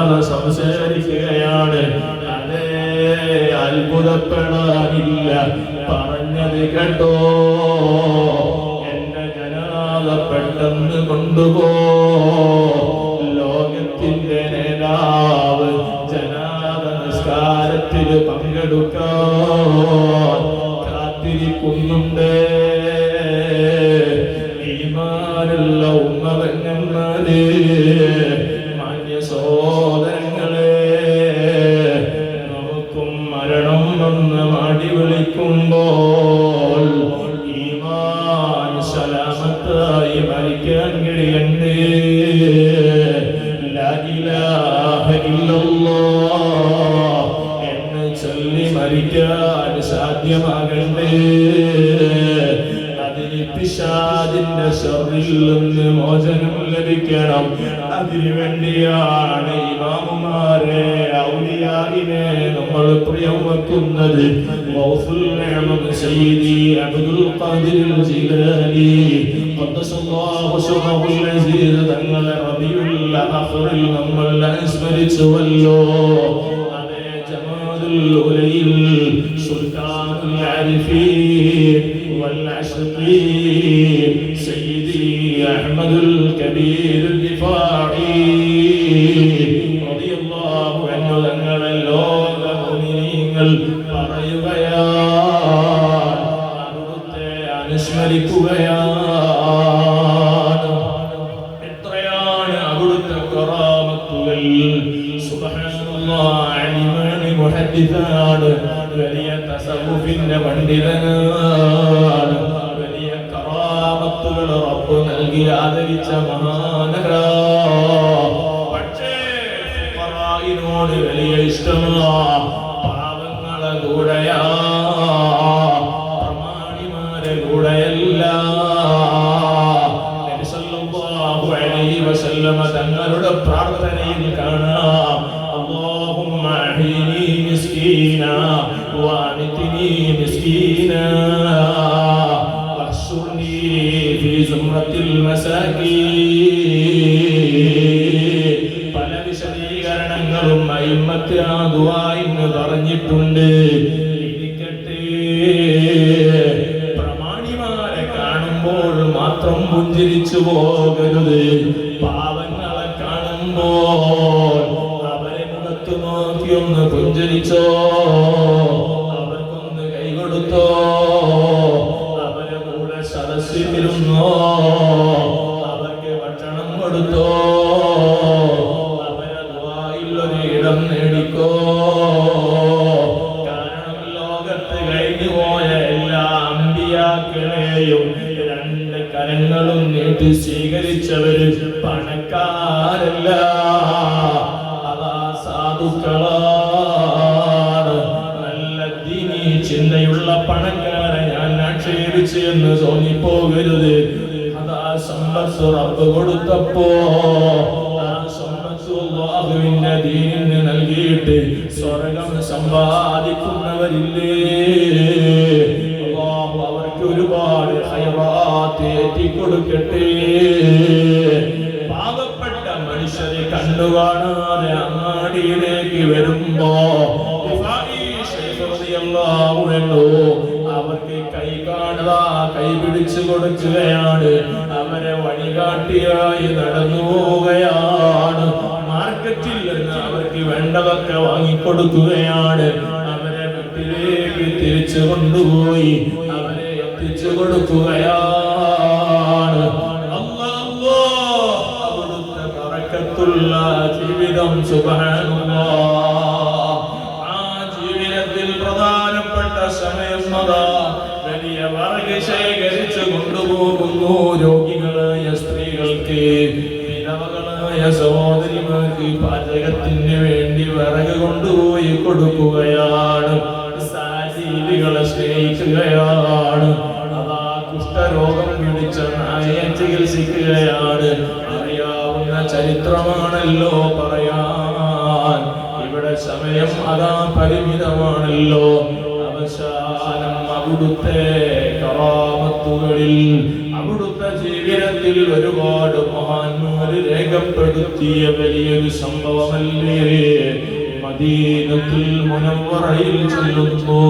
സംസാരിക്കുകയാണ് അതേ അത്ഭുതപ്പെടാനില്ല. പറഞ്ഞത് കേട്ടോ. എന്റെ ജനാത പെട്ടെന്ന് കൊണ്ടുപോ. ലോകത്തിന്റെ നേതാവ് ജനാത നിസ്കാരത്തിൽ പങ്കെടുക്കാൻ കാത്തിരിക്കുന്നുണ്ട്. ഇല്ലല്ലാഹ് എന്ന് ചൊല്ലി മരിക്കാൻ സാധ്യമാകണ്ടേ. പിശാദിന്റെ ഷറിൽ നിന്ന് മോചനം ലഭിക്കണം. അതിനു വേണ്ടിയാണ് ഇമാമുമാരെ ഔലിയായിനെ നമ്മൾ പ്രിയം വെക്കുന്നത്. സയ്യിദി അബ്ദുൽ ഖാദിർ ജിലാനി. തങ്ങളെ റബിയുൽ ആഖിറിൽ നമ്മൾ അനുസ്മരിച്ചുവല്ലോ അതേ ജമാദുൽ ഉലയിൽ സുൽത്താനുൽ ആരിഫീൻ والعاشقين سيدي أحمد الكبير الدفاعي رضي الله عنه തങ്ങൾ ലോക മുനിങ്ങൾ പറയുകയാണ് അവിടുത്തെ മുഹദ്ദിസാണ്. വലിയ തസവുഫിന്റെ പണ്ഡിതനാണ്. വലിയ കറാമത്തുകൾ റബ്ബ് നൽകി ആദരിച്ച മഹാനരാ വലിയ ഇഷ്ടമാ പാവങ്ങളെ കൂടെയാ തങ്ങളുടെ പ്രാർത്ഥനയിൽ കാണാം اللهم أحيني مسكينا وأمتني مسكينا واحشرني في زمرة المساكين പല വിശദീകരണങ്ങളും അയിമത്ത് ആ ദുആഇന്ന് പറഞ്ഞിട്ടുണ്ട് ഇരിക്കട്ടെ പ്രമാണിമാരെ കാണുമ്പോൾ മാത്രം പുഞ്ചിരിച്ചു പോകരുത് പാവങ്ങളെ കാണുമ്പോൾ അവരെ മുഖത്ത് നോക്കി ഒന്ന് പുഞ്ചരിച്ചോ? അവർക്കൊന്ന് കൈകൊടുത്തോ അവരെ കൂടെ സദസ്സിലിരുന്നോ അവർക്ക് ഭക്ഷണം കൊടുത്തോ? അവരെ ഒരു ഇടം നേടിക്കോ? കാരണം ലോകത്ത് കഴിഞ്ഞു പോയ എല്ലാ അമ്പിയാക്കളെയും സ്വീകരിച്ചവര് പണക്കാരല്ല. അതാ സാധുക്കളാണ്. നല്ല ദീനി ചിന്തയുള്ള പണക്കാരെ ഞാൻ ആക്ഷേപിച്ച് എന്ന് തോന്നിപ്പോകരുത്. അതാ സമ്പത്ത് റബ്ബ് കൊടുത്തപ്പോ ആ ദീനിന് നൽകിയിട്ട് സ്വർഗം സമ്പാദിക്കുന്നവരില്ലേ? അല്ലാഹു അവർക്ക് ഒരുപാട് ഹൈറാത്ത് കൊടുക്കട്ടെ. പാവപ്പെട്ട മനുഷ്യരെ കണ്ടുകാണാതെ അങ്ങാടിയിലേക്ക് വരുമ്പോ അവർക്ക് കൈ കാണുക കൈ പിടിച്ചു കൊടുക്കുകയാണ്. അവരെ വഴികാട്ടിയായി നടന്നു പോവുകയാണ്. മാർക്കറ്റിൽ നിന്ന് അവർക്ക് വേണ്ടതൊക്കെ വാങ്ങിക്കൊടുക്കുകയാണ്. അവരെ വീട്ടിലേക്ക് തിരിച്ചു കൊണ്ടുപോയി. എത്തിച്ചു കൊടുക്കുകയാണ്. അവിടുത്തെ ബറക്കത്തുള്ള ജീവിതം സുബ്ഹാനല്ലാഹ് ആ ജീവിതത്തിൽ പ്രധാനപ്പെട്ട സമയം അതാ. വലിയ വർഗ ശേഖരിച്ചു കൊണ്ടുപോകുന്നു രോഗികളായ സ്ത്രീകൾക്ക്. വിധവകളായ സഹോദരിമാർക്ക് പാചകത്തിന് വേണ്ടി വിറക് കൊണ്ടുപോയി കൊടുക്കുകയാണ്. സാജീവികളെ സ്നേഹിക്കുകയാണ്. അതാ കുഷ്ഠരോഗം പിടിച്ച നായയെ ചികിത്സിക്കുകയാണ്. അറിയാവുന്ന ചരിത്രമാണല്ലോ പറയാൻ. ഇവിടെ സമയം അതാ പരിമിതമാണല്ലോ. അവസാനം അവിടുത്തെ കറാമത്തുകളിൽ അവിടുത്തെ ജീവിതത്തിൽ ഒരുപാട് മഹാന്മാര് രേഖപ്പെടുത്തിയ വലിയൊരു സംഭവമല്ലേ? മദീനത്തിൽ മുനവ്വറയിൽ ചെല്ലുന്നു.